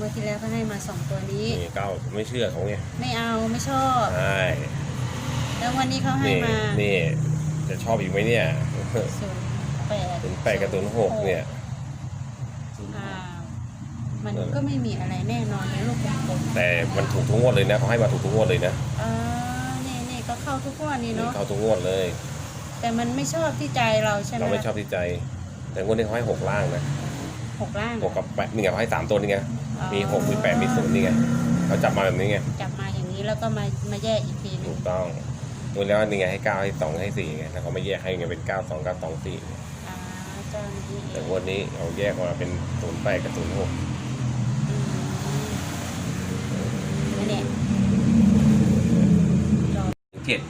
มื่อที่แล้วก็ให้มาสองตัวนี้ นี่เก้าไม่เชื่อเขาไงไม่เอาไม่ชอบ ใช่แล้ววันนี้เขาให้นี่มานี่ จะชอบอีกไหมเนี่ยศูนย์แปดเป็นแปดกับตัวหกเนี่ยอ้าวมันก็ไม่มีอะไรแน่นอนในลูกกลมแต่มันถูกทุกงวดเลยนะเขาให้มาถูกทุกงวดเลยนะๆอ่านี่นี่ก็เข้าทุกงวันนี้นี่เนาะเข้าทุกงวดเลย แต่มันไม่ชอบที่ใจเราใช่ไหมเราไม่ชอบที่ใจ แต่งวดนี้เขาให้หกล่างนะ หกล่าง หกกับแปดนี่ไงเขาให้สามตัวนี่ไงอ๋อ มีหกมีแปดมีศูนย์นี่ไงเขาจับมาแบบนี้ไงจับมาอย่างนี้แล้วก็มามาแยกอีกทีหนึถูงกต้องดูแล้วนี่ไงให้เก้าให้สองให้สี่ไงแล้วเขาไม่แยกให้ไงเป็นเก้าสองเก้าสองสี่อ่าเจ้าหน้าที่เอแต่งงวดนี้เอาแยกมาเป็นศูนย์แปดกับศูนย์หกอืมนี่รอเจ็ด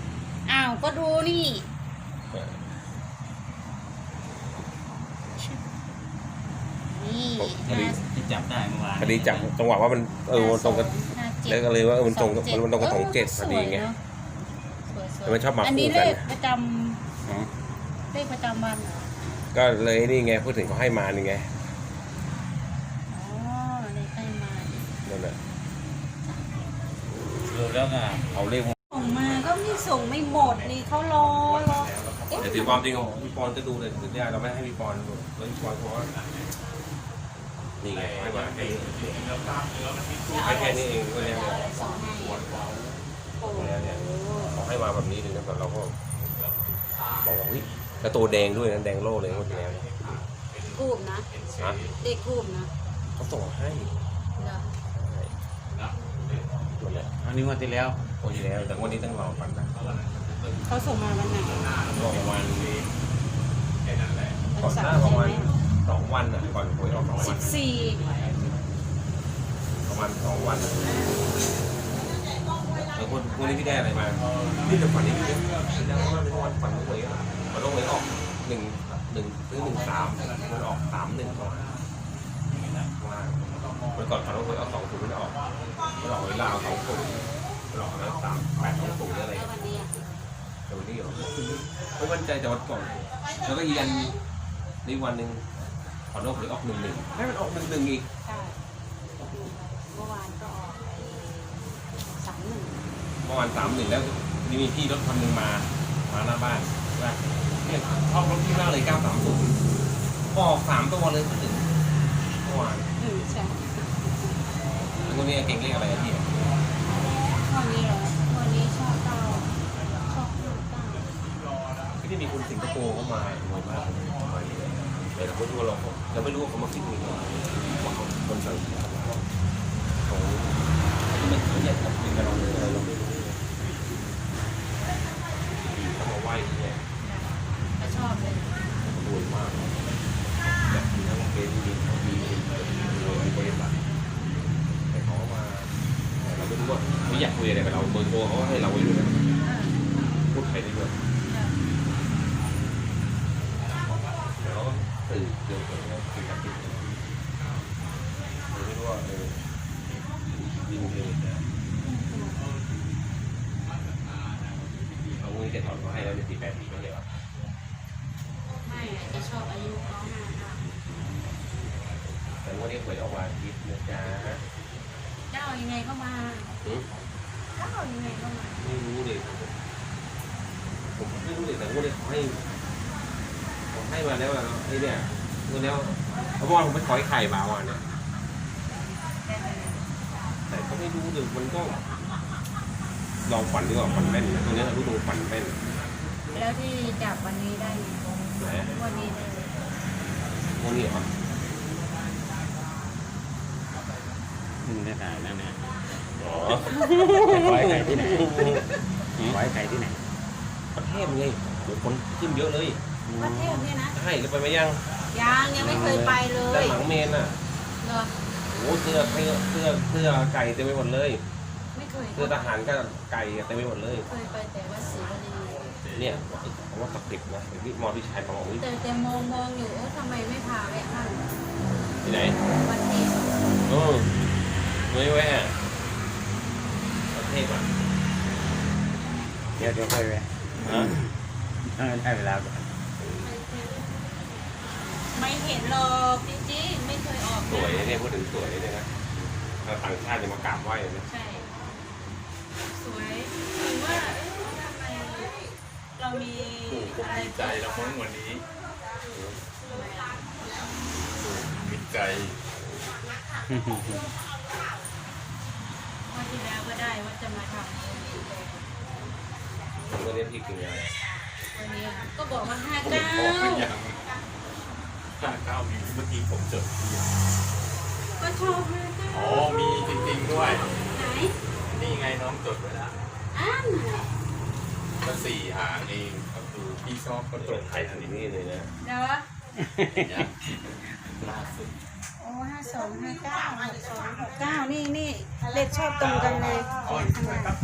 อ้าวก็ดูนี่ นี่พอดี ที่จับได้เมื่อวานพอดีจับจังหวะว่ามันเออมันตรงกันห้าจ็ดแล้วก็เลยว่าเออมันตรงกับสอมันตรงกับสองเจ็ดพอดีไงเนะสวยๆแต่มันชอบมาอันนี้คู่กันเลขประจอืมำเลขประจำวันเหรอก็เลยนี่ไงพูดถึงเขาให้มานี่ไงอ๋อเลขใกล้มานั่นแหละดูแล้วก็เอาเลขมาส่งมาก็ไม่ส่งไม่หมดนี่เขารอรอเอ๊ะแต่ถือความจริงของพี่ปอนจะดูเลยคือได้เราไม่ให้พี่ปอนดูแล้วพี่ปอนเขาว่า นี่ไงให้มาให้แค่นี้เองก็แล้วเนี่ยสองให้โอ้โหเขาให้มาแบบนี้เลยนะแบบเราก็บอกว่าเฮ้ยแล้วตัวแดงด้วยนะแดงโล่เลยคนที่แล้วเนี่ยทูบนะฮะเลขทูบนะเขาส่งให้อันแหละอันนี้วันที่แล้วคนที่แล้ว แต่วันนี้ต้องรอฟันนะเขาส่งมาวันไหนรอประมาณวัก่อนนหเสาน้าประมาณ สองวันอะก่อนหวยออกสองวัสินบสี่ประมาณสองวันอะแล้วคนคนนี้พี่ได้อะไรมาพี่จะฝันนี้พี่พี่ได้ว่าเป็นวันฝันหวยอะมันต้องหวยออกหนึ่งหนึ่งซื้อหนึ่งสามมันออกสามหนึ่งก่อนว่ามันก่อนฝันว่าหวยออกสองศูนย์มันออกมันออกเวลาสองศูนย์มันออกแล้วสามแปดสองศูนย์อะไร แล้ววันนี้อะแต่วันนี้เหรอไม่มั่นใจแต่วันก่อนแล้วก็ยันในวันหนึ่ง ฝันว่าหวยออกหนึ่งหนึ่งให้มันออกหนึ่งหนึ่งอีกใช่เมื่อวานก็ออกสามหนึ่งเมื่อวานสามหนึ่งแล้วนี่มีพี่รถคันหนึ่งมา มาหน้าบ้านว่าเนี่ยชอบรถพี่มากเลยเก้าสามศูนย์ออกสามตัวเลยคนหนึ่งเมื่อวานอืมใช่แล้วคนนี้เก่งเลขอะไรอะพี่วันนี้เหรอวันนี้ชอบเก้าชอบห้าเก้าพี่ที่มีคนสิงคโปร์เข้ามารวยมาก แต่เราไม่รู้ว่าเราเราไม่รู้ว่าเขามาคิดยังไงว่าเขาคนสั่งเขาเขาไม่เขาอยากทำกับเราเลยเราไม่รู้เลยเขามาไหว้ที่เนี่ย ก็ชอบเลย รวยมากแบบมีทั้งเป็นมีมีมีบริษัทแต่เขามาเราไม่รู้ว่าเขาอยากคุยอะไรกับเราเบอร์โทรเขาให้เราไว้ด้วยนะพูดไทยได้ด้วยแต่เราก็ตื่นเร็วกว่าเรา คุยกันดเราไม่รู้ว่าเออดีเลยนะเอาเงินเจ็ดถอนเขาให้เราเจ็ดสี่แปดปีไม่เลยหรอไม่จะชอบอายุเขาห้าเก้าแต่วันนี้หวยออกมาทิพย์นะจ๊ะเจ้ายังไงก็มาหืมเจ้ายังไงก็มาไม่รู้เลยผมไม่รู้เลยแต่วันนี้เขาให้ผมให้มาแล้วอะไอ้เนี่ย วันนี้เขาบอกว่าผมไปขอไอ้ไข่มาวันเนี่ยแต่ก็ไม่รู้เลยมันก็ลองฝันดีกว่าฝันแม่นนะตรงนี้รู้ตัวฝันแม่นแล้วที่จับวันนี้ได้ไงไหนวันนี้ได้เลยวันนี้เหรอมึงได้ถ่ายนั่นนะอ๋อไว้ไข่ที่ไหนไว้ไข่ที่ไหนประเทศไงโหคนขึ้นเยอะเลยประเทศเนี่ยนะใช่แล้วไปไหมยัง ยังยังไม่เคยไปเลด้านยหลังเมนอะเหรอโอ้เสื้อเสื้อเสื้อเสื้อไก่เต็มไปหมดเลยไม่เคยเสื้อทหารก็ไก่เต็มไปหมดเลย เคยไปแต่ว่าสีวลีเนี่ยผมว่าศักดิ์สิทธิ์นะพี่มอพี่ชายบอกว่าอุ๊ยแต่แต่มองมองอยู่เออทำไมไม่พาแวะข้างที่ไหนวันเทศเออไม่แวะประเทศอะเดี๋ยวเดี๋ยวค่อยแวะฮะให้เวลาก่อน ไม่เห็นหรอกจริงๆไม่เคยออกสวยเนี่ยพูดถึงสวยเนี่ยนะถ้าต่างชาติจะมากราบไหว้เลยนะใช่สวยถึงว่าเอ๊ะทำไมเรามีอะไรใจเราพ้นวันนี้มิตรใจวันที่แล้วก็ได้ว่าจะมาทำผมก็เรียกพี่คืออะไรวันนี้ก็บอกว่าห้าผมเก้า บอกหรือยัง ห้าเก้ามีเมื่อกี้ผมจดก็ชอบห้าเก้าอ๋อมีจริงๆด้วย ไหน นี่ไงน้องจดไว้แล้วอันก็สี่หางเองก็คือพี่ชอบก็ตรงไทยถึทันงนี่เลยนะเดี๋ยวเนี่ยล่าสุดโอ้ห้าสองห้าเก้าหกสองหกเก้านี่นี่เลขชอบตรงกันเลยอ๋อข้างหใช่ครัน้าบ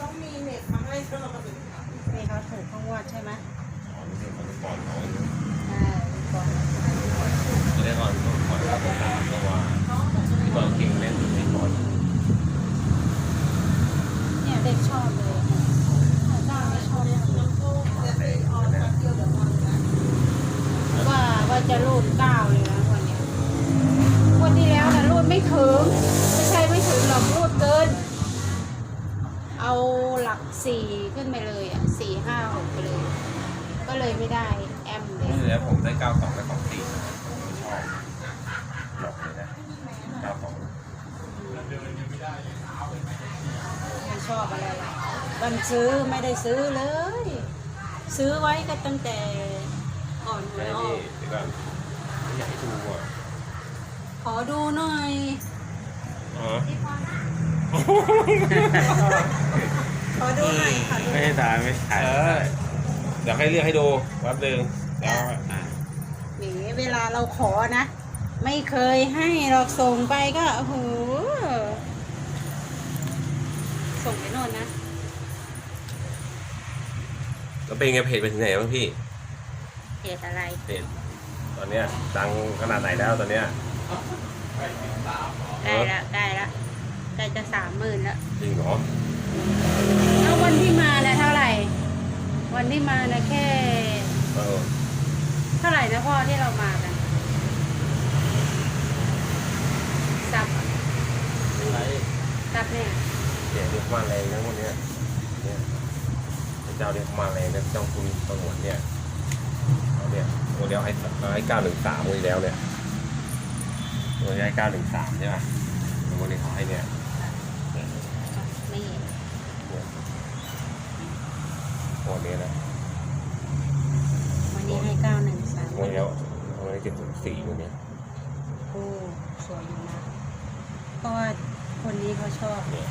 ต้องมีเน็ตมาให้ตลอดนี่ เขาถูกข้างวดใช่ไหมอ๋อนี่เป็นคนก่อนเขาใช่ก่อน จะได้ก่อนก่อนรับตาเพราะว่าที่บางคิงเล่นที่ก่อน เนี่ยเลขชอบเลยห้าเก้าไม่ชอบว่าว่าจะรูดเก้าเลยนะวันเนี้ยวันที่แล้วนะรูดไม่ถึงไม่ใช่ไม่ถึงหรอกรูดเกิน เอาหลักสี่ขึ้นไปเลยอะสี่ห้าหกไปเลย ก็เลยไม่ได้แอมเลย นี่แล้วผมได้เก้าสองและสองสี่ผมชอบบอกเลยนะเก้าสอง ไม่ชอบอะไรล่ะ วันซื้อไม่ได้ซื้อเลย ซื้อไว้ก็ตั้งแต่ก่อนหวแม่ยออนี่กเดี๋ยวก่อนไม่อยากให้ดูอะขอดูหน่อย อ๋อขอดูหน่อยขอดูไม่ได้ถ่ายไม่ถ่ายเออเดี๋ยวให้เรียกให้ดูแป๊บนึงแล้วอะหนีเวลาเราขอนะ ไม่เคยให้เราส่งไปก็โอ้โหส่งไปโน่นนะ แล้วเป็นไงเพจไปถึงไหนบ้างพี่เพจอะไรเพจตอนเนี้ยดังขนาดไหนแล้วตอนเนี้ยได้ละได้ละใกล้จะสามหมื่นแล้วจริงเหรอแล้ววันที่มาน่ะเท่าไหร่ วันที่มานะแค่ เออเท่าไหร่นะพ่อที่เรามากันซับอะอะไรซับเนี่ยเดี๋ยวเรียกมาแรงนะพวกเนี้ยเนี่ย เจ้าเรียกมาแรงนะเจ้าคุณตำรวจเนี่ยเอาเนี่ยตัวเดียวให้ไอ้เก้าหนึ่งสามวันที่แล้วเนี่ยตัวนี้ให้เก้าหนึ่งสามใช่ป่ะแล้ววันนี้เขาให้เนี่ยไม่เห็นตัวนี้นะวันนี้ให้เก้าหนึ่งสามวันนี้แล้ววันนี้เจ็ดสิบสี่วันเนี้ยโอ้สวยอยู่นะ เพราะว่าคนนี้เขาชอบเนี่ย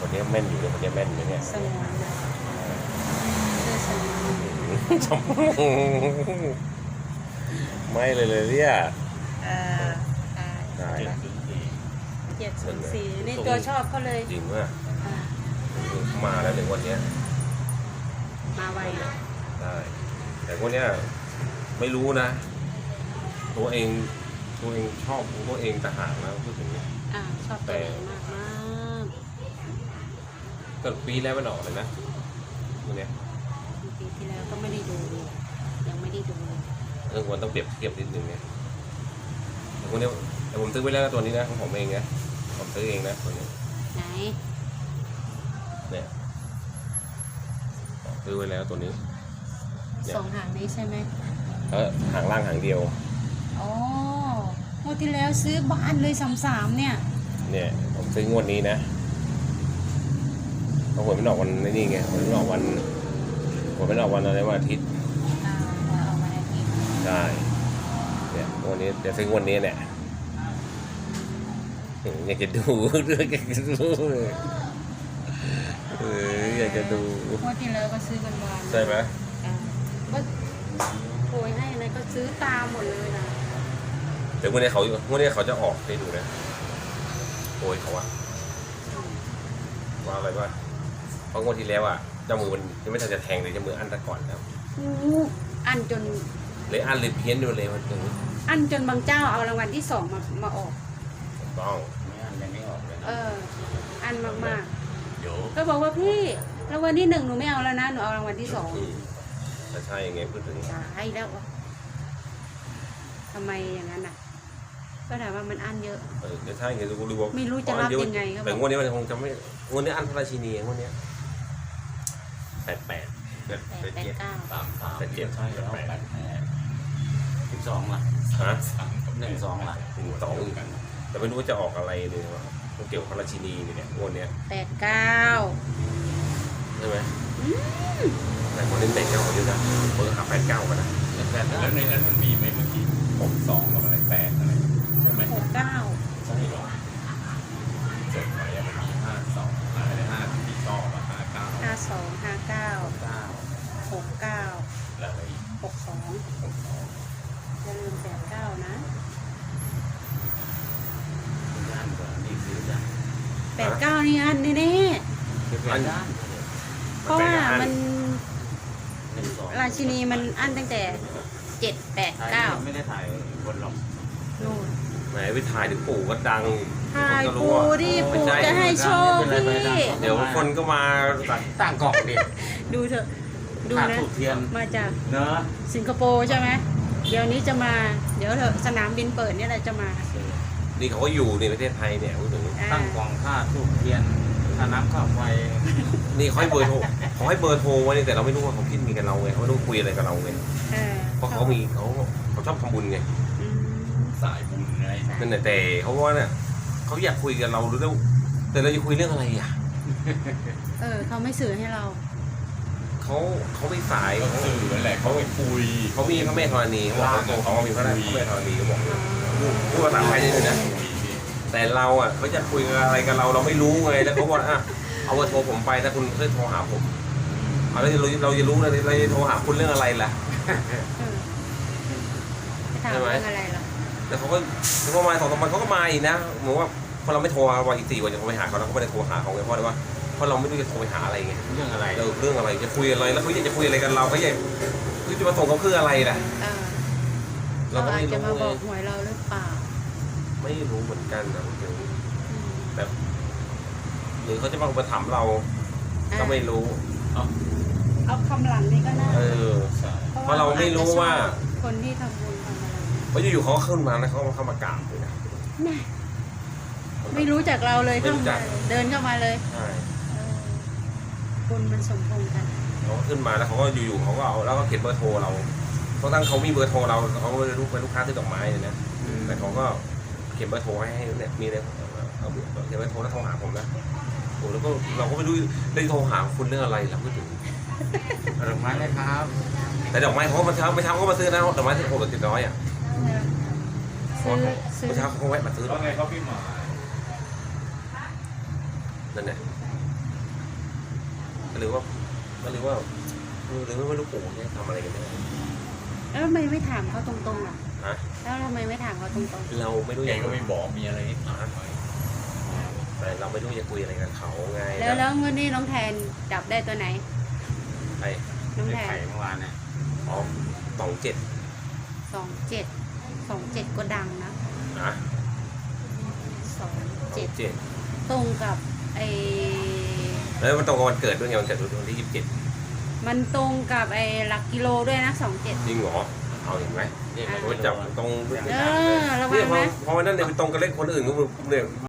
วันนี้แม่นอยู่เลยวันนี้แม่นอยู่เนี่ยสงวนนะเสื้อสงวน จำไม่เลยเลยเนี่ยเอ่ออ่าได้ละเจ็ดศูนย์สี่นี่ตัวชอบเขาเลยจริงว่าอ่ามาแล้วถึงวันเนี้ยมาไวอะได้แต่พวกเนี้ยไม่รู้นะ ตัวเองตัวเองชอบตัวเองต่างหากนะพูดถึงเนี่ยอ่าชอบตัวไหนมากมากก็ปีแล้วมันออกเลยนะพวกเนี้ย ปีที่แล้วก็ไม่ได้ดูเลยยังไม่ได้ดูเลยเรื่องควรต้องเปรียบเทียบนิดนึงเนี่ยแต่พวกเนี้ยแต่ผมซื้อไว้แล้วนะตัวนี้นะของผมเองนะผมซื้อเองนะตัวนี้ไหนเนี่ยซื้อไว้แล้วตัวนี้เนี่ยสองหางนี้ใช่ไหมเออหางล่างหางเดียวอ๋อเมื่อที่แล้วซื้อบานเลยสามสามเนี่ย เนี่ยผมซื้องวดนี้นะเพราะหวยมันออกวันนี้ไงหวยมันออกวัน หวยมันออกวันอะไรวันอาทิตย์อ่าเอามาอาทิตย์ใช่เนี่ยงวดนี้จะซื้องวดนี้เนี่ยอืมอยากจะดูเรื่องอยากจะดูเอออยากจะดูเมื่อที่แล้วก็ซื้อกันบานใช่ไหมอ่าก็โอยให้นะก็ซื้อตามหมดเลยนะเดี๋ยวงวดนี้เขางวดนี้เขาจะออกให้ดูนะโอยเขาอะว่าอะไรว่าเพราะงวดที่แล้วอะเจ้ามือมันยังไม่ทันจะแทงเลยเจ้ามืออันตะก่อนแล้วอู้อันจนเลยอันเลยเพี้ยนอยู่เลยมันถึงอันจนบางเจ้าเอารางวัลที่สองมามาออก ถูกต้องไม่อ่านยังไม่ออกเลยเออ อันมากเดี๋ยวๆ ก็บอกว่าพี่รางวัลที่หนึ่งหนูไม่เอาแล้วนะหนูเอารางวัลที่สองอืมแต่ใช่ไงพูดถึงตายแล้วอะทำไมอย่างนั้นอะ ก็ถามว่ามันอันเยอะ เออจะใช่ไงดูดูว่าไม่รู้จะรับยังไงครับแต่งวดนี้มันคงจะไม่งวดนี้อันพระราชินีงวดเนี้ย แปดแปดแปดแปดแปดเก้าสามสามแปดเจ็ดใช่แล้วแปดแปดสิบสองล่ะฮะหนึ่งสองล่ะหนึ่งสองอีกแต่ไม่รู้ว่าจะออกอะไรเลยว่าเกี่ยวกับพระราชินีเนี่ยงวดเนี้ยแปดเก้าใช่ไหมแต่คนเล่นแปดเก้าเดียวนะเบอร์หาแปดเก้ากันนะแปดแล้วในนั้นมันมีไหมเมื่อกี้หกสองกับอะไรแปดอะไรใช่ไหมหกเก้า ใช่หรอจดไว้อะมันมีห้าสองอะไรห้าที่ชอบอะห้าเก้า ห้าสองห้าเก้า เก้า หกเก้า แล้วอะไรอีก หกสองอย่าลืมแปดเก้านะ ย่านกว่านี่ซื้อจ้ะ แปดเก้านี่อันแน่อันย่านๆเพราะว่ามันหนึ่งสองราชินีมันอันตั้งแต่เจ็ดแปดเก้าไม่ได้ถ่ายคนหรอกนู่นไหนไปถ่ายถึงปู่ก็ดังถ่ายคนก็รู้ปูว่าดิไม่ปูใช่จะให้โชคพี่เดี๋ยวคนก็มาตัดตั้งกล่องดิดูเถอะ ดูค่านะถูกเทียนมาจากเนอะสิงคโปร์ใช่ไหมเดี๋ยวนี้จะมา เดี๋ยวเถอะสนามบินเปิดเนี่ยแหละจะมา นี่เขาก็อยู่ในประเทศไทยเนี่ยพูดถึงอ่าตั้งกล่องค่าถูกเทียนค่าน้ำค่าไฟนี่เขาให้เบอร์โทรเขาให้เบอร์โทรไว้นี่แต่เราไม่รู้ว่าเขาคิดมีกับเราไงเขาไม่รู้คุยอะไรกับเราไงเออเพราะเขามีเขาเขาชอบทำบุญไงอืมสายบุญไงนั่นแหละแต่เขาว่าเนี่ยเขาอยากคุยกับเราเรื่องแต่เราจะคุยเรื่องอะไรอะเออเขาไม่สื่อให้เรา เขาเขาไม่สายเขาเขาสื่อแหละเขาไปคุยเขามีพระแม่ธรณีเขาบอกเขาเขามีพระแม่ธรณีเขาบอก อ๋อพูดภาษาไทยได้เลยนะ แต่เราอะเขาจะคุยอะไรกับเราเราไม่รู้ไง แล้วเขาบอกอะเอาเบอร์โทรผมไปถ้าคุณเคยโทรหาผมเอาแล้วเราเราจะรู้เลยเราจะโทรหาคุณเรื่องอะไรล่ะเออไปถามใช่ไหมเรื่องอะไรเหรอแต่เขาก็เขามาสองสามวันเขาก็มาอีกนะเหมือนว่าพอเราไม่โทรวันอีกสี่วันจะโทรไปหาเขาแล้วเขาไม่ได้โทรหาเขาไงเพราะอะไรว่าเพราะเราไม่รู้จะโทรไปหาอะไรไงเรื่องอะไรเราเรื่องอะไรจะคุยอะไรแล้วเขาอยากจะคุยอะไรกันเราเขาอยากคือจะมาส่งเขาคืออะไรล่ะ เออ เราเขาก็อาไม่จจะรู้มาไงบอกหวยเราหรือเปล่าไม่รู้เหมือนกันนะพูดถึงอืมแบบหรือเขาจะมาอุปถัมภ์เราอะก็ไม่รู้ เอาคำหลังนี่ก็น่าเออ ใช่เพราะเราไม่รู้ว่า คนที่ทำบุญทำอะไรเพราะอยู่ๆเขาก็ขึ้นมาแล้วเขาก็เข้ามากราบเลยนะ น่ะไม่รู้จักเราเลยไม่เข้ารู้จัมาก เดินเข้ามาเลยใช่เออบุญมันสมพงษ์กันเขาก็ขึ้นมาแล้วเขาก็อยู่ๆเขาก็เอาแล้วก็เขียนเบอร์โทรเรา เพราะตั้งเขามีเบอร์โทรเราเขาเป็นลูกเป็นลูกค้าที่ดอกไม้เนี่ยนะแต่เขาก็เขียนเบอร์โทรให้ให้เนี่ยมีเลยเอาเบอร์เขียนเบอร์โทรแล้วโทรหาผมนะโอ้แล้วก็เราก็ไม่รู้ได้โทรหาคุณเรื่องอะไรเราก็ถึงดอกไม้เลยครับ แต่ดอกไม้เขาก็มาเช้าไม่เช้าเขาก็มาซื้อนะดอกไม้ที่โอ้โหติดร้อยอะซื้อซื้อเมื่อเช้าเขาแวะมาซื้อว่าไงครับพี่หมานั่นแหละหรือว่าหรือว่าหรือว่าไม่รู้ปู่เนี่ยทำอะไรกันเนี่ย แล้วทำไมไม่ถามเขาตรงๆล่ะฮะ แล้วทำไมไม่ถามเขาตรงเราไม่รู้แกอยากก็ไม่บอกมีอะไรให้ถามแต่เราไม่รู้จะคุยอะไรกับเขาไงๆ แล้วแล้ววันนี้น้องแทนจับได้ตัวไหน ไอ้น้องไปแทนไข่เมื่อวานเนี่ยอ๋อสองเจ็ดสองเจ็ดสองเจ็ดก็ดังนะนะสองสอเจ็ดงเจ็ดตรงกับไอ้แล้วมันตรงกับวันเกิดด้วยไงวันเกิดวันที่ยี่สิบเจ็ด มันตรงกับไอ้หลักกิโลด้วยนะสองเจ็ด จริงเหรอเอาเห็นไหมเนี่ยอ่าผมจับตรงเออระวัเนี่ยงพอนะพอวันนั้นเนี่ยไปตรงกับเลขคนอื่นก็เนี่ย